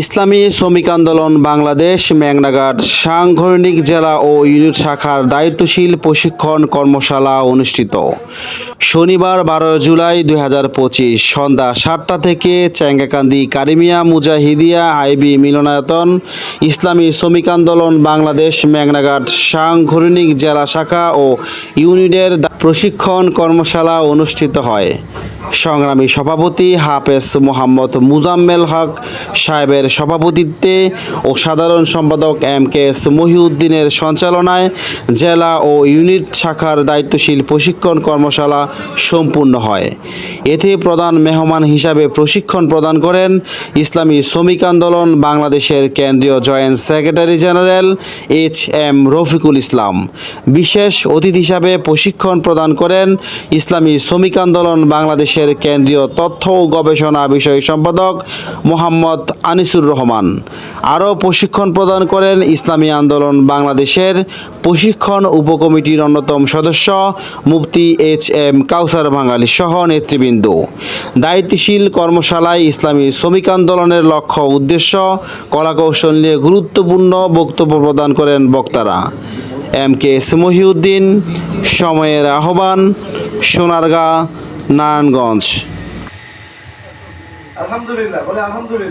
ইসলামী শ্রমিক আন্দোলন বাংলাদেশ মেঘনাঘাট সাংগঠনিক জেলা ও ইউনিট শাখার দায়িত্বশীল প্রশিক্ষণ কর্মশালা অনুষ্ঠিত। শনিবার বারো জুলাই দুই হাজার পঁচিশ সন্ধ্যা সাতটা থেকে চ্যাঙ্গাকান্দি, কারিমিয়া, মুজাহিদিয়া, আইবি মিলনায়তন, ইসলামী শ্রমিক আন্দোলন বাংলাদেশ মেঘনাঘাট সাংগঠনিক জেলা শাখা ও ইউনিটের প্রশিক্ষণ কর্মশালা অনুষ্ঠিত হয়। সংগ্রামী সভাপতি হাফেজ মোহাম্মদ মুজাম্মেল হক সাহেবের সভাপতিত্বে ও সাধারণ সম্পাদক এম কে এস মহিউদ্দিনের সঞ্চালনায় জেলা ও ইউনিট শাখার দায়িত্বশীল প্রশিক্ষণ কর্মশালা সম্পূর্ণ হয়। এতে প্রধান মেহমান হিসাবে প্রশিক্ষণ প্রদান করেন ইসলামী শ্রমিক আন্দোলন বাংলাদেশের কেন্দ্রীয় joint secretary general H M Rafiqul Islam. বিশেষ অতিথি হিসাবে প্রশিক্ষণ প্রদান করেন ইসলামী শ্রমিক আন্দোলন বাংলাদেশের কেন্দ্রীয় তথ্য ও গবেষণা বিষয় সম্পাদক মোহাম্মদ আনিসুর রহমান। আরও প্রশিক্ষণ প্রদান করেন ইসলামী আন্দোলন বাংলাদেশের প্রশিক্ষণ উপকমিটির অন্যতম সদস্য মুফতি এইচ এম কাউসার বাঙালি সহ নেতৃবৃন্দ। দায়িত্বশীল কর্মশালায় ইসলামী শ্রমিক আন্দোলনের লক্ষ্য উদ্দেশ্য, কলাকৌশল নিয়ে গুরুত্বপূর্ণ বক্তব্য প্রদান করেন বক্তারা। এম কে এস মহিউদ্দিন সময়ের আহ্বান সোনারগাঁ নারায়ণগঞ্জ। আলহামদুলিল্লাহ বলে আলহামদুলিল্লাহ।